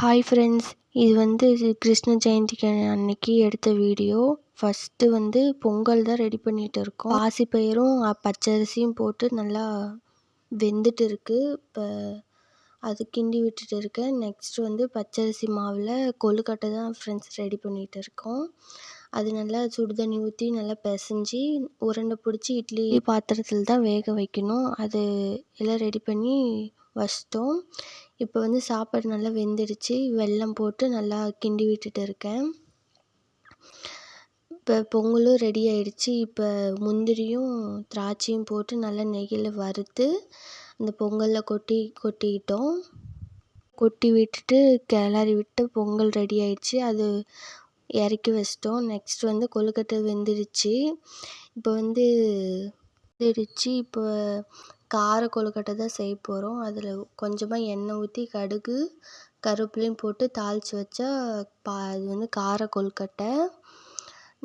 Hi friends இது வந்து கிருஷ்ண ஜெயந்திக்கு அன்னைக்கு எடுத்த வீடியோ ஃபஸ்ட்டு வந்து பொங்கல் தான் ரெடி பண்ணிகிட்டு இருக்கோம். பாசிப்பயிரும் பச்சரிசியும் போட்டு நல்லா வெந்துட்டு இருக்குது இப்போ அது கிண்டி விட்டுட்டு இருக்கேன். நெக்ஸ்ட் வந்து பச்சரிசி மாவில் கொழுக்கட்டை தான் ஃப்ரெண்ட்ஸ் ரெடி பண்ணிகிட்டு இருக்கோம். அது நல்லா சுடு தண்ணி ஊற்றி நல்லா பிசைஞ்சி உருண்டை பிடிச்சி இட்லி பாத்திரத்தில் தான் வேக வைக்கணும். அது எல்லாம் ரெடி பண்ணி வச்சிட்டோம் இப்போ வந்து சாப்பாடு நல்லா வெந்துடுச்சு. வெல்லம் போட்டு நல்லா கிண்டி விட்டுட்டு இருக்கேன். இப்போ பொங்கலும் ரெடி ஆயிடுச்சு. இப்போ முந்திரியும் திராட்சையும் போட்டு நல்லா நெய்யில் வறுத்து அந்த பொங்கலில் கொட்டி கொட்டிக்கிட்டோம் கொட்டி விட்டுட்டு கிளறி விட்டு பொங்கல் ரெடி ஆயிடுச்சு. அது இறக்கி வச்சிட்டோம். நெக்ஸ்ட் வந்து கொழுக்கட்டை வெந்துடுச்சு. இப்போ வந்து வெந்துடுச்சு. இப்போ கார கொழுக்கட்டை தான் செய்ய போகிறோம் அதில் கொஞ்சமாக எண்ணெய் ஊற்றி கடுகு கருவேப்பிலையும் போட்டு தாளித்து வச்சா பா அது வந்து கார கொழுக்கட்டை.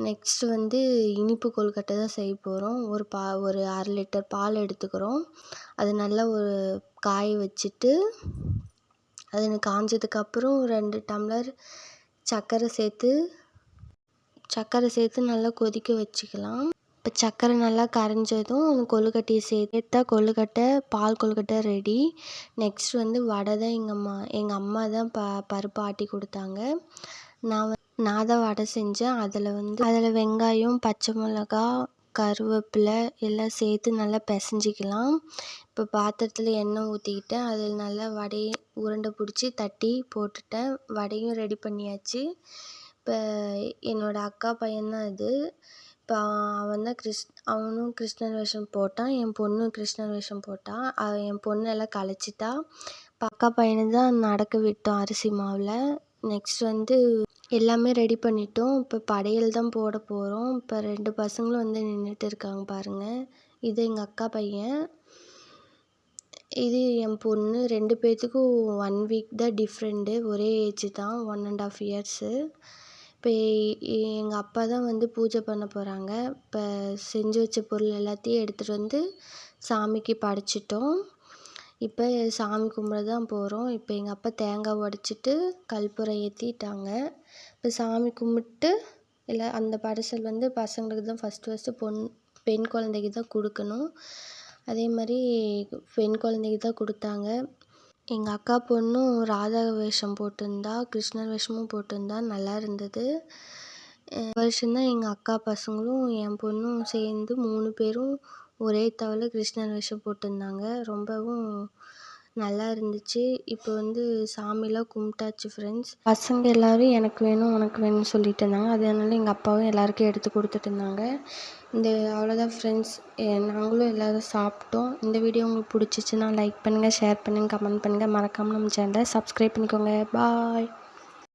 நெக்ஸ்ட்டு வந்து இனிப்பு கொழுக்கட்டை தான் செய்ய போகிறோம் ஒரு பா ஒரு அரை லிட்டர் பால் எடுத்துக்கிறோம். அது நல்லா ஒரு காய வச்சுட்டு அது காஞ்சதுக்கப்புறம் ரெண்டு டம்ளர் சர்க்கரை சேர்த்து சர்க்கரை சேர்த்து நல்லா கொதிக்க வச்சுக்கலாம். இப்போ சர்க்கரை நல்லா கரைஞ்சதும் கொழுக்கட்டையை சேர்த்தா கொழுக்கட்டை பால் கொழுக்கட்டை ரெடி நெக்ஸ்ட் வந்து வடை தான் எங்கள் அம்மா எங்கள் அம்மா தான் ப பருப்பு ஆட்டி கொடுத்தாங்க. நான் நான் தான் வடை செஞ்சேன். அதில் வந்து அதில் வெங்காயம் பச்சை மிளகா கருவேப்பிலை எல்லாம் சேர்த்து நல்லா பிசைஞ்சிக்கலாம். இப்போ பாத்திரத்தில் எண்ணெய் ஊற்றிக்கிட்டேன் அதில் நல்லா வடையை உருண்டை பிடிச்சி தட்டி போட்டுட்டேன். வடையும் ரெடி பண்ணியாச்சு. இப்போ என்னோடய அக்கா பையன்தான் இது. இப்போ அவன் தான் கிருஷ் அவனும் கிருஷ்ணர் வேஷம் போட்டான் என் பொண்ணும் கிருஷ்ணர் வேஷம் போட்டாள் அவள் என் பொண்ணு எல்லாம் கலைச்சிட்டா இப்போ அக்கா பையனை தான் நடக்க விட்டோம் அரிசி மாவில். நெக்ஸ்ட் வந்து எல்லாமே ரெடி பண்ணிட்டோம். இப்போ படையல் தான் போட போகிறோம் இப்போ ரெண்டு பசங்களும் வந்து நின்றுட்டு இருக்காங்க பாருங்கள் இது எங்கள் அக்கா பையன். இது என் பொண்ணு. ரெண்டு பேர்த்துக்கும் ஒன் வீக் தான் டிஃப்ரெண்ட்டு ஒரே ஏஜ் தான். ஒன் அண்ட் ஆஃப் இயர்ஸு இப்போ எங்கள் அப்பா தான் வந்து பூஜை பண்ண போகிறாங்க இப்போ செஞ்சு வச்ச பொருள் எல்லாத்தையும் எடுத்துகிட்டு வந்து சாமிக்கு படைச்சிட்டோம். இப்போ சாமி கும்பிட தான் போகிறோம் இப்போ எங்கள் அப்பா தேங்காய் உடச்சிட்டு கற்பூரம் ஏற்றிட்டாங்க இப்போ சாமி கும்பிட்டு இல்லை அந்த படைசல் வந்து பசங்களுக்கு தான் ஃபஸ்ட்டு ஃபஸ்ட்டு பொண் பெண் குழந்தைக்கு தான் கொடுக்கணும். அதே மாதிரி பெண் குழந்தைக்கு தான் கொடுத்தாங்க. எங்கள் அக்கா பொண்ணும் ராதா வேஷம் போட்டிருந்தா கிருஷ்ணர் வேஷமும் போட்டிருந்தா நல்லா இருந்தது. வருஷந்தான் எங்கள் அக்கா பசங்களும் என் பொண்ணும் சேர்ந்து மூணு பேரும் ஒரே தவளை கிருஷ்ணர் வேஷம் போட்டிருந்தாங்க. ரொம்பவும் நல்லா இருந்துச்சு. இப்போ வந்து சாமிலாம் கும்பிட்டாச்சு ஃப்ரெண்ட்ஸ் பசங்க எல்லோரும் எனக்கு வேணும் உனக்கு வேணும்னு சொல்லிட்டு இருந்தாங்க. அதனால எங்கள் அப்பாவும் எல்லாருக்கும் எடுத்து கொடுத்துட்டு இருந்தாங்க. இந்த அவ்வளோதான் ஃப்ரெண்ட்ஸ் நாங்களும் எல்லோரும் சாப்பிட்டோம். இந்த வீடியோ உங்களுக்கு பிடிச்சிச்சின்னா லைக் பண்ணுங்கள் ஷேர் பண்ணுங்கள் கமெண்ட் பண்ணுங்கள் மறக்காமல் நம்ம சேனலை சப்ஸ்கிரைப் பண்ணிக்கோங்க. பாய்